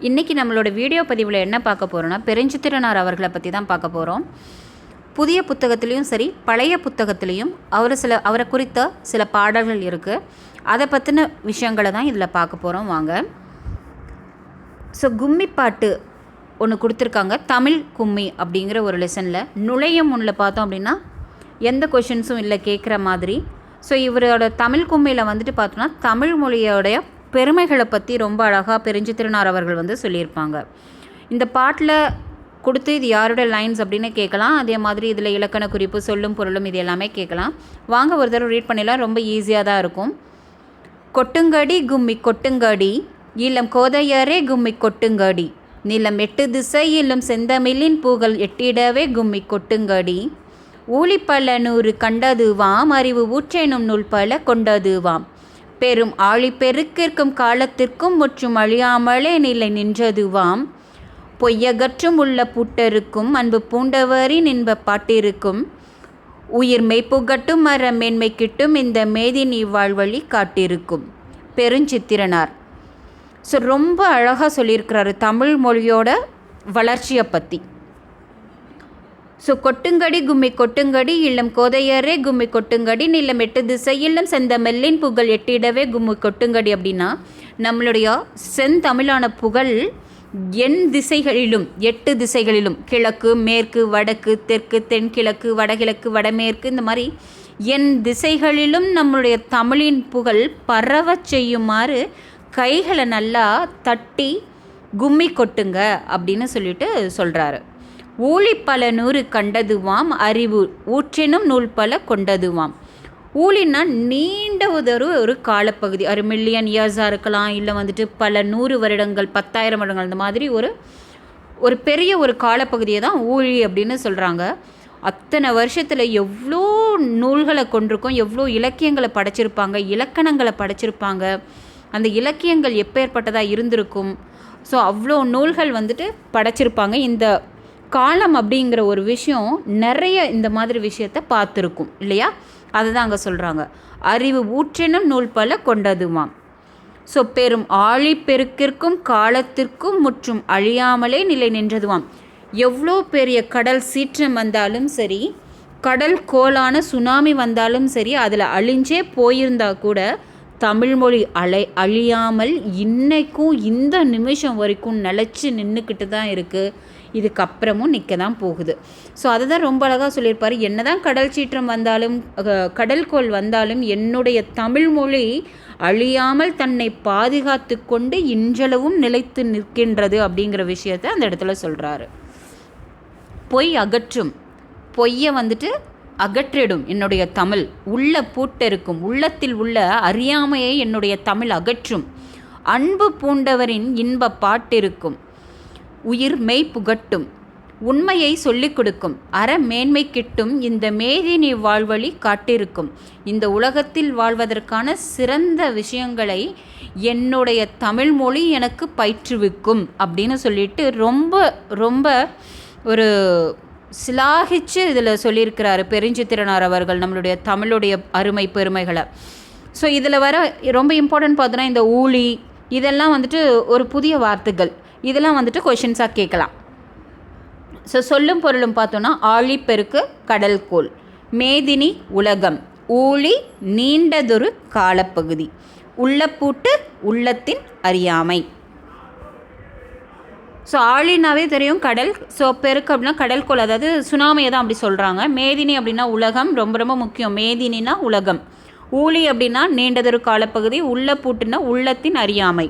இன்றைக்கி நம்மளோட வீடியோ பதிவில் என்ன பார்க்க போகிறோன்னா பெருஞ்சித்திரனார் அவர்களை பற்றி தான் பார்க்க போகிறோம் புதிய புத்தகத்துலேயும் சரி பழைய புத்தகத்துலேயும் அவர் சில அவரை குறித்த சில பாடல்கள் இருக்குது அதை பற்றின விஷயங்களை தான் இதில் பார்க்க போகிறோம் வாங்க. ஸோ கும்மி பாட்டு ஒன்று கொடுத்துருக்காங்க தமிழ் கும்மி அப்படிங்கிற ஒரு லெசனில் நுழையும் முன்னில் பார்த்தோம் அப்படின்னா எந்த கொஷின்ஸும் இல்லை கேட்குற மாதிரி. ஸோ இவரோட தமிழ் கும்மியில் வந்துட்டு பார்த்தோன்னா தமிழ் மொழியோடைய பெருமைகளை பற்றி ரொம்ப அழகாக பெருஞ்சி திருநார் அவர்கள் வந்து சொல்லியிருப்பாங்க. இந்த பாட்டில் கொடுத்து இது யாரோட லைன்ஸ் அப்படின்னு கேட்கலாம். அதே மாதிரி இதில் இலக்கண குறிப்பு சொல்லும் பொருளும் இது எல்லாமே கேட்கலாம். வாங்க ஒரு தடவை ரீட் பண்ணிடலாம். ரொம்ப ஈஸியாக தான் இருக்கும். கொட்டுங்கடி கும்மி கொட்டுங்கடி. இளம் கோதையரே கும்மி கொட்டுங்கடி. நிலம் எட்டு திசையிலும் செந்தமிழின் பூகள் எட்டிடவே கும்மி கொட்டுங்கடி. ஊழிப்பல நூறு கண்டதுவாம் அறிவு ஊற்றேனும் நூல் பல கொண்டதுவாம். பெரும் ஆழிப்பெருக்கிற்கும் காலத்திற்கும் முற்றும் அழியாமலே நிலை நின்றதுவாம். பொய்யகற்றும் உள்ள புட்டருக்கும் அன்பு பூண்டவரின் இன்ப பாட்டிருக்கும். உயிர் மெய்ப்புகட்டும் மர மேன்மை கிட்டும் இந்த மேதினி வாழ்வழி காட்டிருக்கும். பெருஞ்சித்திரனார். ஸோ ரொம்ப அழகாக சொல்லியிருக்கிறாரு தமிழ் மொழியோட வளர்ச்சியை பற்றி ஸோ கொட்டுங்கடி கும்மி கொட்டுங்கடி இல்லம் கோதையரே கும்மி கொட்டுங்கடி நிலம் எட்டு திசை இல்லம் செந்தமெல்லின் புகழ் எட்டிடவே கும்மி கொட்டுங்கடி அப்படின்னா நம்மளுடைய செந்தமிழான புகழ் எண் திசைகளிலும் எட்டு திசைகளிலும் கிழக்கு மேற்கு வடக்கு தெற்கு தென்கிழக்கு வடகிழக்கு வடமேற்கு இந்த மாதிரி என் திசைகளிலும் நம்மளுடைய தமிழின் புகழ் பரவச் செய்யுமாறு கைகளை நல்லா தட்டி கும்மி கொட்டுங்க அப்படின்னு சொல்லிட்டு சொல்கிறாரு ஊழி பல நூறு கண்டதுவாம் அறிவு ஊற்றினும் நூல் பல கொண்டதுவாம். ஊழின்னா நீண்ட உதறு ஒரு காலப்பகுதி. ஒரு மில்லியன் இயர்ஸாக இருக்கலாம் இல்லை வந்துட்டு பல நூறு வருடங்கள் பத்தாயிரம் வருடங்கள் இந்த மாதிரி ஒரு ஒரு பெரிய ஒரு காலப்பகுதியை தான் ஊழி அப்படின்னு சொல்கிறாங்க அத்தனை வருஷத்தில் எவ்வளோ நூல்களை கொண்டிருக்கோம் எவ்வளோ இலக்கியங்களை படைச்சிருப்பாங்க இலக்கணங்களை படைச்சிருப்பாங்க. அந்த இலக்கியங்கள் எப்பேற்பட்டதாக இருந்திருக்கும்? ஸோ அவ்வளோ நூல்கள் வந்துட்டு படைச்சிருப்பாங்க. இந்த காலம் அப்படிங்கிற ஒரு விஷயம் நிறைய இந்த மாதிரி விஷயத்த பார்த்துருக்கும் இல்லையா? அதை தான் அங்கே சொல்கிறாங்க அறிவு ஊற்றினும் நூல் பல கொண்டதுமாம். ஸோ பெரும் ஆழிப்பெருக்கிற்கும் காலத்திற்கும் முற்றும் அழியாமலே நிலை நின்றதுவாம் எவ்வளோ பெரிய கடல் சீற்றம் வந்தாலும் சரி கடல் கோலான சுனாமி வந்தாலும் சரி அதில் அழிஞ்சே போயிருந்தா கூட தமிழ்மொழி அலை அழியாமல் இன்றைக்கும் இந்த நிமிஷம் வரைக்கும் நிலச்சி நின்றுக்கிட்டு தான் இருக்குது இதுக்கப்புறமும் நிற்க தான் போகுது. ஸோ அதை தான் ரொம்ப அழகாக சொல்லியிருப்பார். என்ன தான் கடல் சீற்றம் வந்தாலும் கடல்கோள் வந்தாலும் என்னுடைய தமிழ்மொழி அழியாமல் தன்னை பாதுகாத்து கொண்டு இன்றளவும் நிலைத்து நிற்கின்றது அப்படிங்கிற விஷயத்தை அந்த இடத்துல சொல்கிறாரு பொய் அகற்றும் பொய்யை வந்துட்டு அகற்றிடும் என்னுடைய தமிழ். உள்ள பூட்டெருக்கும் உள்ளத்தில் உள்ள அறியாமையை என்னுடைய தமிழ் அகற்றும். அன்பு பூண்டவரின் இன்ப பாட்டிருக்கும். உயிர் மெய் புகட்டும். உண்மையை சொல்லிக் கொடுக்கும். அற மேன்மை கிட்டும். இந்த மேதினி வாழ்வழி காட்டிருக்கும். இந்த உலகத்தில் வாழ்வதற்கான சிறந்த விஷயங்களை என்னுடைய தமிழ்மொழி எனக்கு பயிற்றுவிக்கும் அப்படின்னு சொல்லிட்டு ரொம்ப ரொம்ப ஒரு சிலாகிச்சு இதில் சொல்லியிருக்கிறாரு பெருஞ்சித்திரனார் அவர்கள் நம்மளுடைய தமிழுடைய அருமை பெருமைகளை. ஸோ இதில் வர ரொம்ப இம்பார்ட்டன்ட் பார்த்தோன்னா இந்த ஊழி இதெல்லாம் வந்துட்டு ஒரு புதிய வார்த்தைகள். இதெல்லாம் வந்துட்டு கொஷின்ஸாக கேட்கலாம். ஸோ சொல்லும் பொருளும் பார்த்தோன்னா ஆழிப்பெருக்கு கடல்கோள் மேதினி உலகம். ஊழி நீண்டதொரு காலப்பகுதி. உள்ளப்பூட்டு உள்ளத்தின் அறியாமை. ஸோ ஆழினாவே தெரியும் கடல். ஸோ பெருக்கு அப்படின்னா கடல்கோள் அதாவது சுனாமியை தான் அப்படி சொல்கிறாங்க மேதினி அப்படின்னா உலகம். ரொம்ப ரொம்ப முக்கியம். மேதினினா உலகம். ஊழி அப்படின்னா நீண்டதொரு காலப்பகுதி. உள்ள பூட்டுனா உள்ளத்தின் அறியாமை.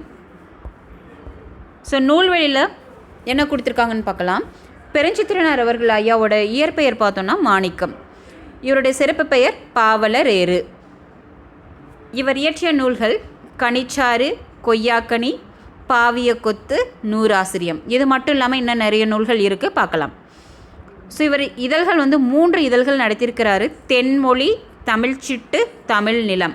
ஸோ நூல்வழியில் என்ன கொடுத்துருக்காங்கன்னு பார்க்கலாம். பெருஞ்சித்திரனார் அவர்கள் ஐயாவோட இயற்பெயர் பார்த்தோன்னா மாணிக்கம். இவருடைய சிறப்பு பெயர் பாவலரேறு. இவர் இயற்றிய நூல்கள் கனிச்சாறு கொய்யாக்கனி பாவிய கொத்து நூறாசிரியம். இது மட்டும் இல்லாமல் இன்னும் நிறைய நூல்கள் இருக்குது பார்க்கலாம். ஸோ இவர் இதழ்கள் வந்து மூன்று இதழ்கள் நடத்தியிருக்கிறாரு. தென்மொழி தமிழ்ச்சிட்டு தமிழ் நிலம்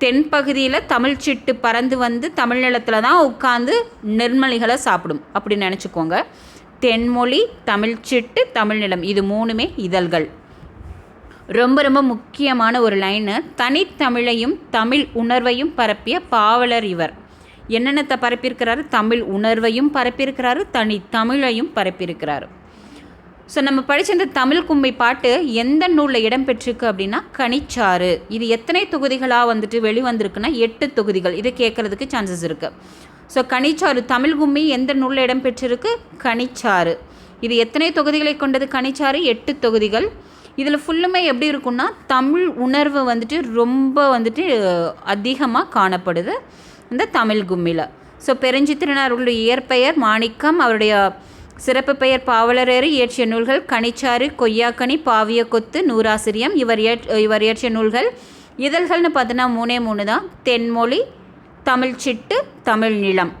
தென்பகுதியில் தமிழ் சிட்டு பறந்து வந்து தமிழ் நிலத்தில் தான் உட்காந்து நெர்மலிகளை சாப்பிடும். அப்படி நினச்சிக்கோங்க. தென்மொழி தமிழ்ச்சிட்டு தமிழ் நிலம். இது மூணுமே இதழ்கள். ரொம்ப ரொம்ப முக்கியமான ஒரு லைனு. தனித்தமிழையும் தமிழ் உணர்வையும் பரப்பிய பாவலர் இவர். என்னென்னத்தை பரப்பியிருக்கிறாரு? தமிழ் உணர்வையும் பரப்பியிருக்கிறாரு. தனி தமிழையும் பரப்பியிருக்கிறாரு. ஸோ நம்ம படித்த இந்த தமிழ் கும்பை பாட்டு எந்த நூலில் இடம்பெற்றிருக்கு அப்படின்னா கனிச்சாறு. இது எத்தனை தொகுதிகளாக வந்துட்டு வெளிவந்திருக்குன்னா எட்டு தொகுதிகள். இதை கேட்குறதுக்கு சான்சஸ் இருக்குது ஸோ கனிச்சாறு தமிழ் கும்மி எந்த நூலில் இடம்பெற்றிருக்கு கனிச்சாறு. இது எத்தனை தொகுதிகளை கொண்டது? கனிச்சாறு எட்டு தொகுதிகள். இதில் ஃபுல்லுமே எப்படி இருக்குன்னா தமிழ் உணர்வு வந்துட்டு ரொம்ப வந்துட்டு அதிகமாக காணப்படுது இந்த தமிழ் கும்மியில் ஸோ பெருஞ்சித்திரனார் உள்ள இயற்பெயர் மாணிக்கம் அவருடைய சிறப்பு பெயர் பாவலரேறு இயற்றிய நூல்கள் கனிச்சாறு கொய்யாக்கனி பாவிய கொத்து நூறாசிரியம் இவர் இவர் இயற்றிய நூல்கள். இதழ்கள்னு பார்த்தீங்கன்னா மூணே மூணு தான். தென்மொழி தமிழ் சிட்டு தமிழ் நிலம்.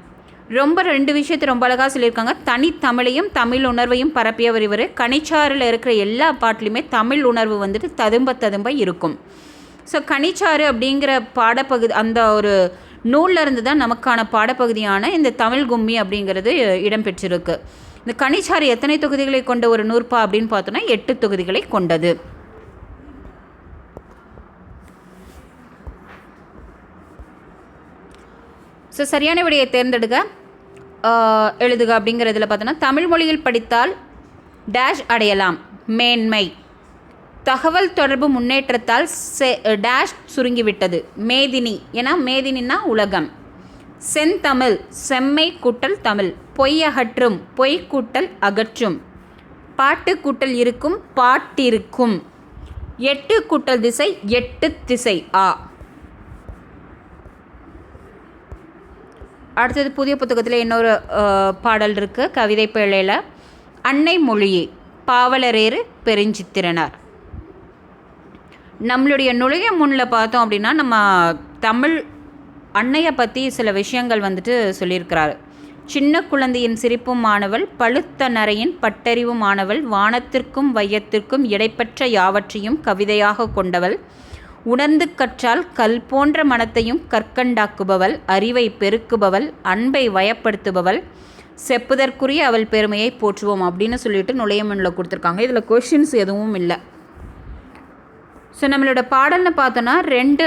ரொம்ப ரெண்டு விஷயத்தை ரொம்ப அழகாக சொல்லியிருக்காங்க. தனித்தமிழையும் தமிழ் உணர்வையும் பரப்பியவர் இவர். கனிச்சாறில் இருக்கிற எல்லா பாட்டிலையுமே தமிழ் உணர்வு வந்துட்டு ததும்ப ததும்ப இருக்கும். ஸோ கனிச்சாறு அப்படிங்கிற பாடப்பகுதி அந்த ஒரு நூல்ல இருந்து தான் நமக்கான பாடப்பகுதியான இந்த தமிழ் கும்மி அப்படிங்கிறது இடம்பெற்றிருக்கு இந்த கனிச்சாறு எத்தனை தொகுதிகளை கொண்ட ஒரு நூற்பா அப்படின்னு பார்த்தோன்னா எட்டு தொகுதிகளை கொண்டது. ஸோ சரியான விடையை தேர்ந்தெடுக்க எழுதுக அப்படிங்கிறதுல பார்த்தோன்னா தமிழ் மொழியில் படித்தால் டேஷ் அடையலாம். மேன்மை. தகவல் தொடர்பு முன்னேற்றத்தால் செ டேஷ் சுருங்கிவிட்டது. மேதினி. ஏன்னா மேதினின்னா உலகம். செந்தமிழ் செம்மை கூட்டல் தமிழ். பொய் அகற்றும் பொய் கூட்டல் அகற்றும். பாட்டு கூட்டல் இருக்கும் பாட்டிருக்கும். எட்டு கூட்டல் திசை எட்டு திசை ஆ. அடுத்தது புதிய புத்தகத்தில் இன்னொரு பாடல் இருக்குது கவிதை பிழையில். அன்னை மொழியே பாவலரேறு பெருஞ்சித்திரனார். நம்மளுடைய நுழைய முன்னில் பார்த்தோம் அப்படின்னா நம்ம தமிழ் அன்னையை பற்றி சில விஷயங்கள் வந்துட்டு சொல்லியிருக்கிறாரு. சின்ன குழந்தையின் சிரிப்பும் மாணவள் பழுத்த நரையின் பட்டறிவும் மாணவள் வானத்திற்கும் வையத்திற்கும் இடைப்பற்ற யாவற்றையும் கவிதையாக கொண்டவள் உணர்ந்து கற்றால் கல் போன்ற மனத்தையும் கற்கண்டாக்குபவள் அறிவை பெருக்குபவள் அன்பை வயப்படுத்துபவள் செப்புதற்குரிய அவள் பெருமையை போற்றுவோம் அப்படின்னு சொல்லிட்டு நுழையமனில் கொடுத்துருக்காங்க. இதில் கொஷின்ஸ் எதுவும் இல்லை. ஸோ நம்மளோட பாடல்னு பார்த்தோன்னா ரெண்டு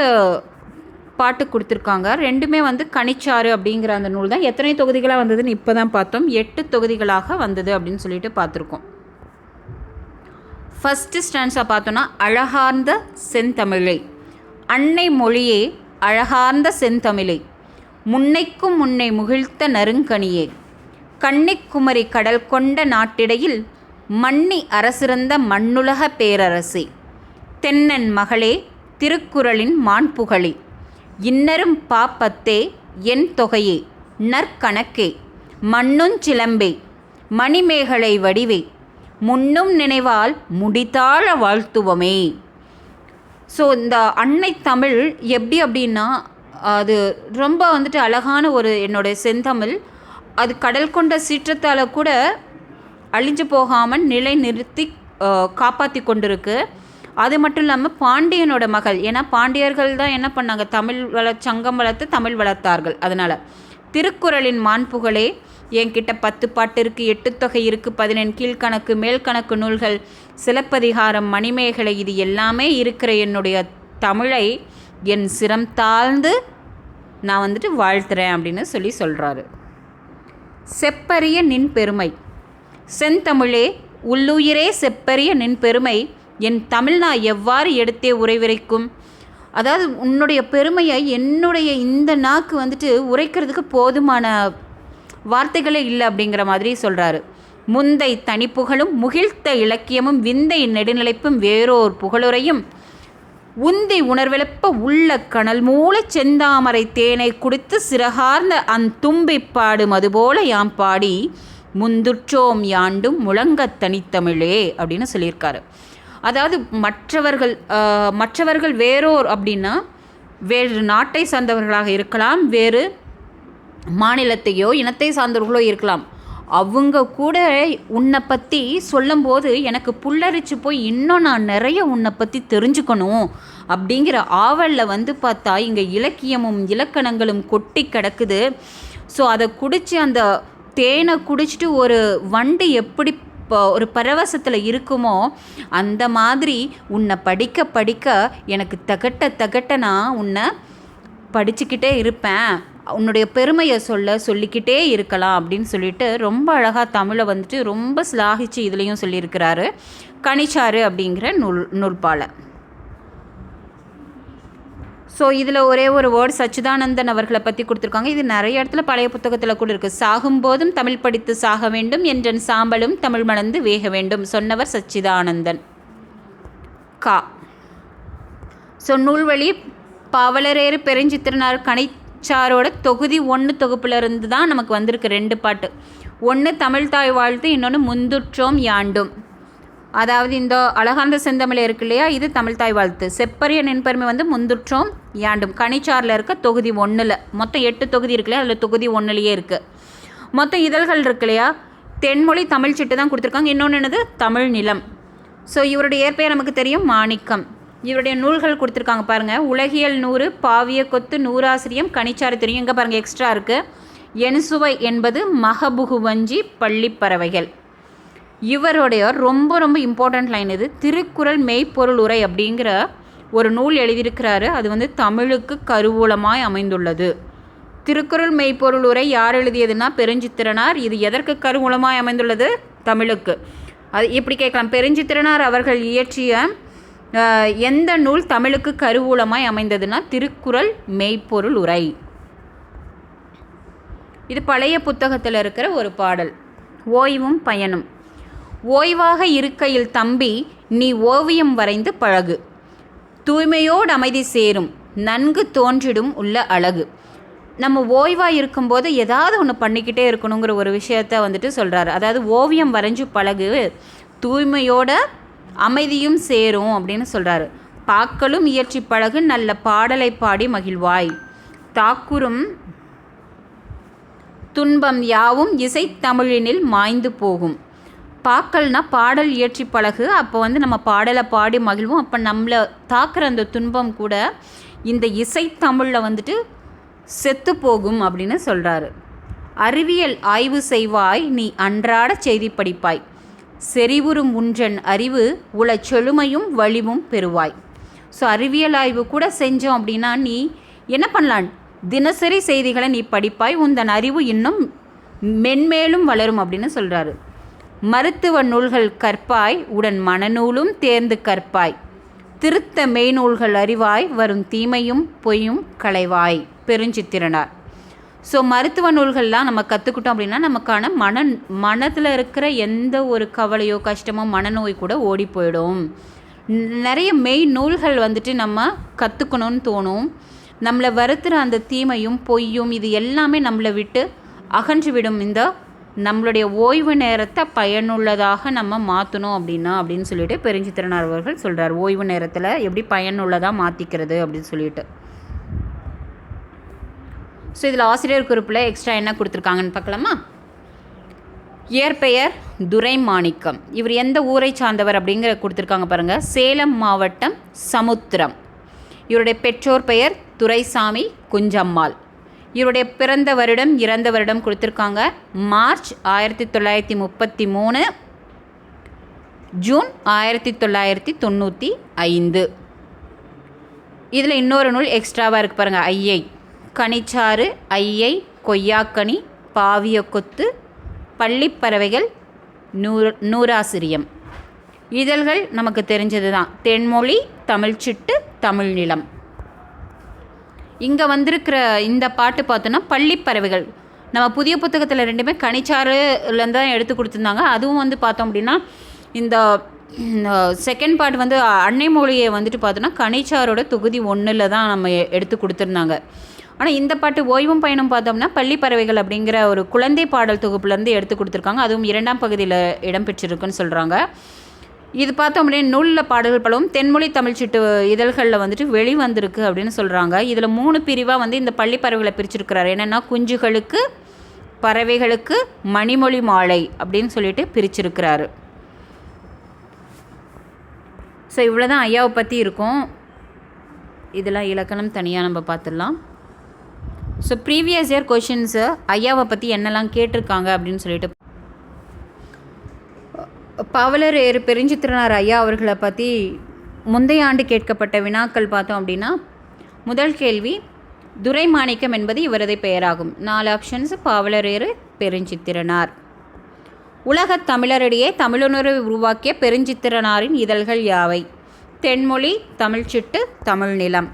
பாட்டு கொடுத்துருக்காங்க. ரெண்டுமே வந்து கனிச்சாறு அப்படிங்கிற அந்த நூல் தான். எத்தனை தொகுதிகளாக வந்ததுன்னு இப்போ தான் பார்த்தோம். எட்டு தொகுதிகளாக வந்தது அப்படின்னு சொல்லிட்டு பார்த்துருக்கோம். ஃபஸ்ட்டு ஸ்டான்ஸாக பார்த்தோன்னா அழகார்ந்த செந்தமிழை. அன்னை மொழியே அழகார்ந்த செந்தமிழை. முன்னைக்கும் முன்னை முகிழ்த்த நறுங்கனியே. கன்னிக்குமரி கடல் கொண்ட நாட்டிடையில் மன்னி அரசிறந்த மண்ணுலக பேரரசே. தென்னன் மகளே திருக்குறளின் மாண்புகளே. இன்னரும் பாப்பத்தே என் தொகையே நற்கணக்கே மண்ணுஞ்சிலம்பே மணிமேகலை வடிவே முன்னும் நினைவால் முடித்தாழ வாழ்த்துவமே. ஸோ இந்த அன்னை தமிழ் எப்படி அப்படின்னா அது ரொம்ப வந்துட்டு அழகான ஒரு என்னுடைய செந்தமிழ். அது கடல் கொண்ட சீற்றத்தால் கூட அழிஞ்சு போகாமல் நிலை நிறுத்தி காப்பாற்றி கொண்டிருக்கு. அது மட்டும் இல்லாமல் பாண்டியனோட மகள். ஏன்னா பாண்டியர்கள் தான் என்ன பண்ணாங்க? தமிழ் வள சங்கம் வளர்த்து தமிழ் வளர்த்தார்கள். அதனால் திருக்குறளின் மாண்புகளே என்கிட்ட பத்து பாட்டு இருக்குது எட்டு தொகை இருக்குது பதினெண் கீழ்கணக்கு மேல்கணக்கு நூல்கள் சிலப்பதிகாரம் மணிமேகலை இது எல்லாமே இருக்கிற என்னுடைய தமிழை என் சிரம் தாழ்ந்து நான் வந்துட்டு வாழ்த்துறேன் அப்படின்னு சொல்லி சொல்கிறாரு செப்பரிய நின் பெருமை. செந்தமிழே உள்ளுயிரே செப்பரிய நின் பெருமை. என் தமிழ் நான் எவ்வாறு எடுத்தே உரைவிரைக்கும் அதாவது உன்னுடைய பெருமையை என்னுடைய இந்த நாக்கு வந்துட்டு உரைக்கிறதுக்கு போதுமான வார்த்தைகளே இல்லை அப்படிங்கிற மாதிரி சொல்கிறாரு முந்தை தனிப்புகழும் முகிழ்த்த இலக்கியமும் விந்தை நெடுநிலைப்பும் வேறோர் புகழுரையும் உந்தி உணர்வெழுப்ப உள்ள கனல் மூலச் செந்தாமரை தேனை குடித்து சிறகார்ந்த அந்திப் பாடும் அதுபோல யாம் பாடி முந்துற்றோம் யாண்டும் முழங்கத் தனித்தமிழே அப்படின்னு சொல்லியிருக்காரு. அதாவது மற்றவர்கள் மற்றவர்கள் வேறோர் அப்படின்னா வேறு நாட்டை சார்ந்தவர்களாக இருக்கலாம் வேறு மாநிலத்தையோ இனத்தை சார்ந்தவர்களோ இருக்கலாம். அவங்க கூட உன்னை பற்றி சொல்லும்போது எனக்கு புல்லரிச்சு போய் இன்னும் நான் நிறைய உன்னை பற்றி தெரிஞ்சுக்கணும் அப்படிங்கிற ஆவலில் வந்து பார்த்தா இங்கே இலக்கியமும் இலக்கணங்களும் கொட்டி கிடக்குது. ஸோ அதை குடித்து அந்த தேனை குடிச்சிட்டு ஒரு வண்டு எப்படி இப்போ ஒரு பரவசத்தில் இருக்குமோ அந்த மாதிரி உன்னை படிக்க படிக்க எனக்கு தகட்ட தகட்ட நான் உன்னை படிச்சுக்கிட்டே இருப்பேன். உன்னுடைய பெருமையை சொல்ல சொல்லிக்கிட்டே இருக்கலாம் அப்படின்னு சொல்லிட்டு ரொம்ப அழகாக தமிழை வந்துட்டு ரொம்ப சிலாகிச்சு இதுலேயும் சொல்லியிருக்கிறாரு. கனிச்சாறு அப்படிங்கிற நூல் நூல்பாலை. ஸோ இதில் ஒரே ஒரு வேர்ட் சச்சிதானந்தன் அவர்களை பற்றி கொடுத்துருக்காங்க. இது நிறைய இடத்துல பழைய புத்தகத்தில் கூட இருக்குது சாகும்போதும் தமிழ் படித்து சாக வேண்டும் என்றன் சாம்பலும் தமிழ் மணந்து வேக வேண்டும் சொன்னவர் சச்சிதானந்தன். கா. ஸோ நூல்வழி பாவலரேறு பெருஞ்சித்திரனார் கணிச்சாரோட தொகுதி ஒன்று தொகுப்புலேருந்து தான் நமக்கு வந்திருக்கு ரெண்டு பாட்டு. ஒன்று தமிழ் தாய் வாழ்த்து இன்னொன்று முந்துற்றோம் யாண்டும். அதாவது இந்த அழகாந்த செந்தமிழ் இருக்கு இல்லையா? இது தமிழ்தாய் வாழ்த்து. செப்பரிய நின்பெருமை வந்து முந்துற்றோம் யாண்டும். கனிச்சாரில் இருக்க தொகுதி ஒன்றில் மொத்தம் எட்டு தொகுதி இருக்கு இல்லையா? அதில் தொகுதி ஒன்றுலேயே இருக்குது மொத்தம் இதழ்கள் இருக்கு இல்லையா? தென்மொழி தமிழ் சிட்டு தான் கொடுத்துருக்காங்க. இன்னொன்று என்னது? தமிழ் நிலம். ஸோ இவருடைய இயற்பெயர் நமக்கு தெரியும் மாணிக்கம். இவருடைய நூல்கள் கொடுத்துருக்காங்க பாருங்கள் உலகியல் நூறு பாவிய கொத்து நூறாசிரியம் கனிச்சாறு தெரியும். இங்கே பாருங்கள் எக்ஸ்ட்ரா இருக்குது என்சுவை என்பது மகபுகுவஞ்சி பள்ளிப்பறவைகள் இவருடைய ரொம்ப ரொம்ப இம்பார்ட்டண்ட் லைன் இது. திருக்குறள் மெய்ப்பொருள் உரை அப்படிங்கிற ஒரு நூல் எழுதியிருக்கிறாரு. அது வந்து தமிழுக்கு கருவூலமாய் அமைந்துள்ளது. திருக்குறள் மெய்ப்பொருள் உரை யார் எழுதியதுன்னா பெருஞ்சித்திரனார். இது எதற்கு கருவூலமாய் அமைந்துள்ளது? தமிழுக்கு. அது இப்படி கேட்கலாம். பெருஞ்சித்திரனார் அவர்கள் இயற்றிய எந்த நூல் தமிழுக்கு கருவூலமாய் அமைந்ததுன்னா திருக்குறள் மெய்ப்பொருள் உரை. இது பழைய புத்தகத்தில் இருக்கிற ஒரு பாடல். ஓய்வும் பயனும். ஓய்வாக இருக்கையில் தம்பி நீ ஓவியம் வரைந்து பழகு. தூய்மையோடு அமைதி சேரும் நன்கு தோன்றிடும் உள்ள அழகு. நம்ம ஓய்வாக இருக்கும்போது ஏதாவது ஒன்று பண்ணிக்கிட்டே இருக்கணுங்கிற ஒரு விஷயத்த வந்துட்டு சொல்கிறாரு அதாவது ஓவியம் வரைஞ்சு பழகு தூய்மையோட அமைதியும் சேரும் அப்படின்னு சொல்கிறாரு பாக்களும் இயற்றி பழகு நல்ல பாடலை பாடி மகிழ்வாய். தாக்குறும் துன்பம் யாவும் இசைத்தமிழினில் மாய்ந்து போகும். பாக்கல்னால் பாடல் இயற்றி பழகு. அப்போ வந்து நம்ம பாடலை பாடி மகிழ்வோம். அப்போ நம்மளை தாக்குற அந்த துன்பம் கூட இந்த இசை தமிழில் வந்துட்டு செத்து போகும் அப்படின்னு சொல்கிறாரு அறிவியல் ஆய்வு செய்வாய் நீ அன்றாட செய்தி படிப்பாய். செறிவுறும் உன்றன் அறிவு உல செழுமையும் வலிவும் பெறுவாய். ஸோ அறிவியல் ஆய்வு கூட செஞ்சோம் அப்படின்னா நீ என்ன பண்ணலாம்? தினசரி செய்திகளை நீ படிப்பாய். உந்தன் அறிவு இன்னும் மென்மேலும் வளரும் அப்படின்னு சொல்கிறாரு மருத்துவ நூல்கள் கற்பாய் உடன் மனநூலும் தேர்ந்து கற்பாய். திருத்த மெய்நூல்கள் அறிவாய் வரும் தீமையும் பொய்யும் களைவாய். பெருஞ்சித்திரனார். ஸோ மருத்துவ நூல்கள்லாம் நம்ம கற்றுக்கிட்டோம் அப்படின்னா நமக்கான மன மனத்தில் இருக்கிற எந்த ஒரு கவலையோ கஷ்டமோ மனநோய் கூட ஓடி போயிடும். நிறைய மெய் நூல்கள் வந்துட்டு நம்ம கற்றுக்கணும்னு தோணும். நம்மளை வருத்துகிற அந்த தீமையும் பொய்யும் இது எல்லாமே நம்மளை விட்டு அகன்று விடும் இந்த நம்மளுடைய ஓய்வு நேரத்தை பயனுள்ளதாக நம்ம மாற்றணும் அப்படின்னா அப்படின்னு சொல்லிட்டு பெருஞ்சித்திரனார் அவர்கள் சொல்கிறார் ஓய்வு நேரத்தில் எப்படி பயனுள்ளதாக மாற்றிக்கிறது அப்படின்னு சொல்லிட்டு. ஸோ இதில் ஆசிரியர் குறிப்பில் எக்ஸ்ட்ரா என்ன கொடுத்துருக்காங்கன்னு பார்க்கலாமா? இயற்பெயர் துரை மாணிக்கம் இவர் எந்த ஊரை சார்ந்தவர் அப்படிங்கிற கொடுத்துருக்காங்க பாருங்கள் சேலம் மாவட்டம் சமுத்திரம். இவருடைய பெற்றோர் பெயர் துரைசாமி குஞ்சம்மாள். இவருடைய பிறந்த வருடம் இறந்த வருடம் கொடுத்துருக்காங்க. மார்ச் ஆயிரத்தி தொள்ளாயிரத்தி முப்பத்தி மூணு ஜூன் ஆயிரத்தி தொள்ளாயிரத்தி தொண்ணூற்றி ஐந்து. இதில் இன்னொரு நூல் எக்ஸ்ட்ராவாக இருக்கு பாருங்கள் ஐயை. கனிச்சாறு ஐயை கொய்யாக்கனி பாவிய கொத்து பள்ளிப்பறவைகள் நூறு நூறாசிரியம். இதழ்கள் நமக்கு தெரிஞ்சது தான் தென்மொழி தமிழ்ச்சிட்டு தமிழ் நிலம் இங்கே வந்திருக்கிற இந்த பாட்டு பார்த்தோன்னா பள்ளிப்பறவைகள் நம்ம புதிய புத்தகத்தில் ரெண்டுமே கனிச்சாறுலேருந்து தான் எடுத்து கொடுத்துருந்தாங்க. அதுவும் வந்து பார்த்தோம் அப்படின்னா இந்த செகண்ட் பார்ட் வந்து அன்னை மொழியை வந்துட்டு பார்த்தோன்னா கனிச்சாரோட தொகுதி ஒன்றில் தான் நம்ம எடுத்து கொடுத்துருந்தாங்க. ஆனால் இந்த பாட்டு ஓய்வும் பயணம் பார்த்தோம்னா பள்ளிப்பறவைகள் அப்படிங்கிற ஒரு குழந்தை பாடல் தொகுப்புலேருந்து எடுத்து கொடுத்துருக்காங்க. அதுவும் இரண்டாம் பகுதியில் இடம்பெற்றிருக்குன்னு சொல்கிறாங்க இது பார்த்தோம் அப்படின்னா நூலில் பாடல்கள் பலவும் தென்மொழி தமிழ்ச்சிட்டு இதழ்களில் வந்துட்டு வெளிவந்திருக்கு அப்படின்னு சொல்கிறாங்க இதில் மூணு பிரிவாக வந்து இந்த பள்ளி பறவைகளை பிரிச்சிருக்கிறாரு. என்னென்னா குஞ்சுகளுக்கு பறவைகளுக்கு மணிமொழி மாலை அப்படின்னு சொல்லிட்டு பிரிச்சிருக்கிறாரு. ஸோ இவ்வளோ தான் ஐயாவை பற்றி இருக்கும். இதெல்லாம் இலக்கணம் தனியாக நம்ம பார்த்துடலாம். ஸோ ப்ரீவியஸ் இயர் கொஷின்ஸு ஐயாவை பற்றி என்னெல்லாம் கேட்டிருக்காங்க அப்படின்னு சொல்லிட்டு பாவலர் ஏறு பெருஞ்சித்திரனார் ஐயா அவர்களை பற்றி முந்தைய ஆண்டு கேட்கப்பட்ட வினாக்கள் பார்த்தோம் அப்படின்னா முதல் கேள்வி துரைமாணிக்கம் என்பது இவரது பெயராகும். நாலு ஆப்ஷன்ஸ் பாவலரேறு பெருஞ்சித்திரனார். உலகத் தமிழரிடையே தமிழுணர்வை உருவாக்கிய பெருஞ்சித்திரனாரின் இதழ்கள் யாவை? தென்மொழி தமிழ்ச்சிட்டு தமிழ் நிலம்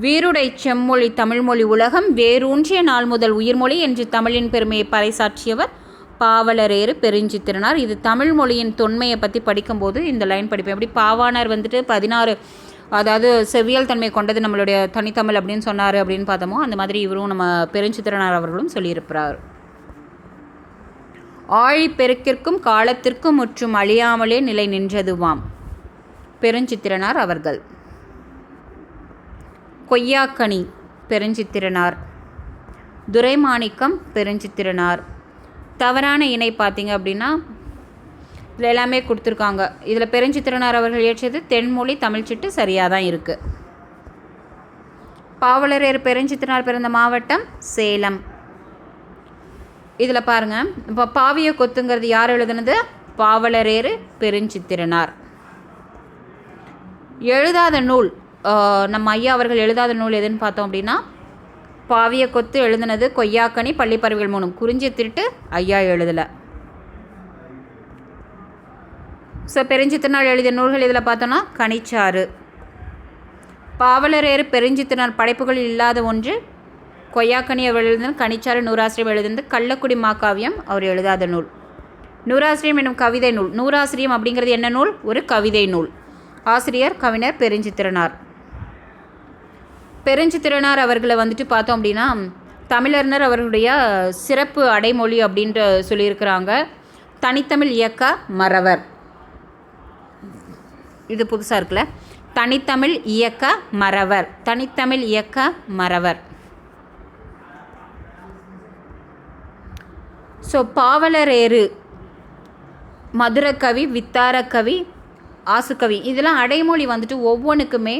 வீருடை செம்மொழி தமிழ்மொழி உலகம் வேரூன்றிய நாள் முதல் உயிர்மொழி என்று தமிழின் பெருமையை பறைசாற்றியவர் பாவலரேறு பெருஞ்சித்திரனார். இது தமிழ் மொழியின் தொன்மையை பற்றி படிக்கும்போது இந்த லைன் படிப்பேன். எப்படி பாவானார் வந்துட்டு பதினாறு அதாவது செவ்வியல் தன்மை கொண்டது நம்மளுடைய தனித்தமிழ் அப்படின்னு சொன்னார் அப்படின்னு பார்த்தோமோ அந்த மாதிரி இவரும் நம்ம பெருஞ்சித்திரனார் அவர்களும் சொல்லியிருக்கிறார். ஆழி பெருக்கிற்கும் காலத்திற்கும் முற்றும் அழியாமலே நிலை நின்றதுவாம் பெருஞ்சித்திரனார் அவர்கள். கொய்யாக்கனி பெருஞ்சித்திரனார். துரைமாணிக்கம் பெருஞ்சித்திரனார். தவறான இணை பார்த்தீங்க அப்படின்னா இதில் எல்லாமே கொடுத்துருக்காங்க. இதில் பெருஞ்சித்திரனார் அவர்கள் இயற்றியது தென்மொழி தமிழ்ச்சிட்டு சரியாக தான் இருக்குது பாவலரேறு பெருஞ்சித்திரனார் பிறந்த மாவட்டம் சேலம். இதில் பாருங்கள் இப்போ பாவிய கொத்துங்கிறது யார் எழுதுனது? பாவலரேறு பெருஞ்சித்திரனார் எழுதாத நூல் நம்ம ஐயா அவர்கள் எழுதாத நூல் எதுன்னு பார்த்தோம் அப்படின்னா பாவிய கொத்து எழுதுனது கொய்யாக்கனி பள்ளிப்பறவைகள் மூணும். குறிஞ்சி திருட்டு ஐயா எழுதலை. ஸோ பெருஞ்சித்திரனார் எழுதிய நூல்கள் இதில் பார்த்தோன்னா கனிச்சாறு. பாவலரேறு பெருஞ்சித்திரனார் படைப்புகளில் இல்லாத ஒன்று. கொய்யாக்கனி அவர் எழுதின கனிச்சாறு நூறாசிரியம் எழுதினது கள்ளக்குடி மாக்காவியம் அவர் எழுதாத நூல். நூறாசிரியம் என்னும் கவிதை நூல். நூறாசிரியம் அப்படிங்கிறது என்ன நூல்? ஒரு கவிதை நூல். ஆசிரியர் கவிஞர் பெருஞ்சித்திரனார் பெருஞ்சித்திரனார் அவர்களை வந்துட்டு பார்த்தோம் அப்படின்னா தமிழர்னர் அவர்களுடைய சிறப்பு அடைமொழி அப்படின்ற சொல்லியிருக்கிறாங்க. தனித்தமிழ் இயக்க மறவர். இது புதுசாக இருக்குல்ல? தனித்தமிழ் இயக்க மறவர். தனித்தமிழ் இயக்க மறவர். ஸோ பாவலரேறு மதுரக்கவி வித்தாரக்கவி ஆசுக்கவி இதெல்லாம் அடைமொழி வந்துட்டு ஒவ்வொன்றுக்குமே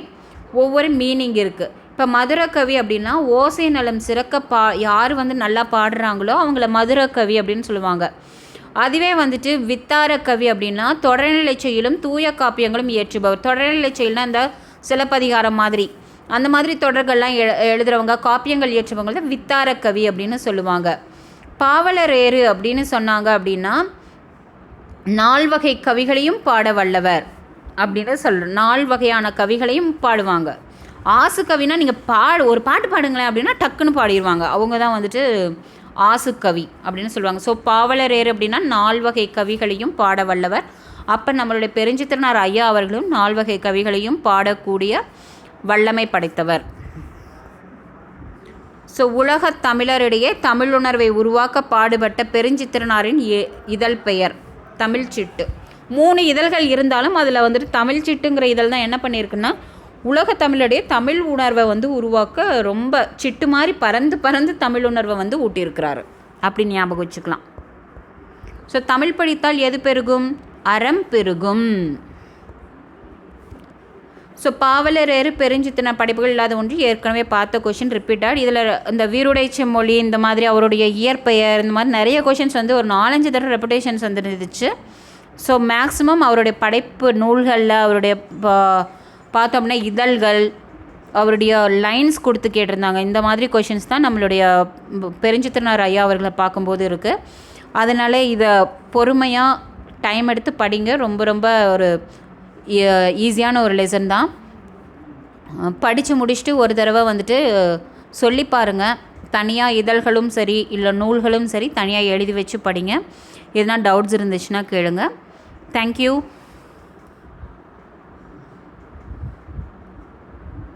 ஒவ்வொரு மீனிங் இருக்குது இப்போ மதுரக்கவி அப்படின்னா ஓசை நலம் சிறக்க பா யார் வந்து நல்லா பாடுறாங்களோ அவங்கள மதுரக்கவி அப்படின்னு சொல்லுவாங்க. அதுவே வந்துட்டு வித்தார கவி அப்படின்னா தொடர்நிலை செயலும் தூய காப்பியங்களும் இயற்றுபவர். தொடர்நிலை செயல்னா இந்த சிலப்பதிகாரம் மாதிரி. அந்த மாதிரி தொடர்கள்லாம் எழு எழுதுறவங்க காப்பியங்கள் இயற்றுபவங்க வித்தார கவி அப்படின்னு சொல்லுவாங்க. பாவலரேறு அப்படின்னு சொன்னாங்க அப்படின்னா நால்வகை கவிகளையும் பாட வல்லவர் அப்படின்னு சொல்கிறோம் நால் வகையான கவிகளையும் பாடுவாங்க. ஆசு கவினா நீங்கள் பாடு ஒரு பாட்டு பாடுங்களேன் அப்படின்னா டக்குன்னு பாடிடுவாங்க அவங்க தான் வந்துட்டு ஆசு கவி அப்படின்னு சொல்லுவாங்க. ஸோ பாவலரேர் அப்படின்னா நால் வகை கவிகளையும் பாட வல்லவர். அப்போ நம்மளுடைய பெருஞ்சித்திரனார் ஐயா அவர்களும் நால் வகை கவிகளையும் பாடக்கூடிய வல்லமை படைத்தவர். ஸோ உலகத் தமிழரிடையே தமிழுணர்வை உருவாக்க பாடுபட்ட பெருஞ்சித்திரனாரின் எ- இதழ் பெயர் தமிழ்ச்சிட்டு. மூணு இதழ்கள் இருந்தாலும் அதில் வந்துட்டு தமிழ்ச்சிட்டுங்கிற இதழ் தான் என்ன பண்ணியிருக்குன்னா உலக தமிழுடைய தமிழ் உணர்வை வந்து உருவாக்க ரொம்ப சிட்டு மாதிரி பறந்து பறந்து தமிழ் உணர்வை வந்து ஊட்டியிருக்கிறாரு. அப்படி ஞாபகம் வச்சுக்கலாம். ஸோ தமிழ் படித்தால் எது பெருகும்? அறம் பெருகும். ஸோ பாவலரேறு பெருஞ்சித்தன படைப்புகள் இல்லாத ஒன்று ஏற்கனவே பார்த்த கொஷின் ரிப்பீட்டட் இதில் இந்த வீருடை செம்மொழி இந்த மாதிரி அவருடைய இயற்பெயர் இந்த மாதிரி நிறைய கொஷின்ஸ் வந்து ஒரு நாலஞ்சு தடவை ரெப்புடேஷன்ஸ் வந்துருந்துச்சு. ஸோ மேக்ஸிமம் அவருடைய படைப்பு நூல்களில் அவருடைய பா- பார்த்தோம்னா இதழ்கள் அவருடைய லைன்ஸ் கொடுத்து கேட்டிருந்தாங்க. இந்த மாதிரி கொஷின்ஸ் தான் நம்மளுடைய பெருஞ்சித்திரனார் ஐயா அவர்களை பார்க்கும்போது இருக்குது அதனால் இதை பொறுமையாக டைம் எடுத்து படிங்க. ரொம்ப ரொம்ப ஒரு ஈஸியான ஒரு லெசன் தான். படித்து முடிச்சுட்டு ஒரு தடவை வந்துட்டு சொல்லி பாருங்கள் தனியாக இதழ்களும் சரி இல்லை நூல்களும் சரி தனியாக எழுதி வச்சு படிங்க. எதுனா டவுட்ஸ் இருந்துச்சுன்னா கேளுங்க. தேங்க்யூ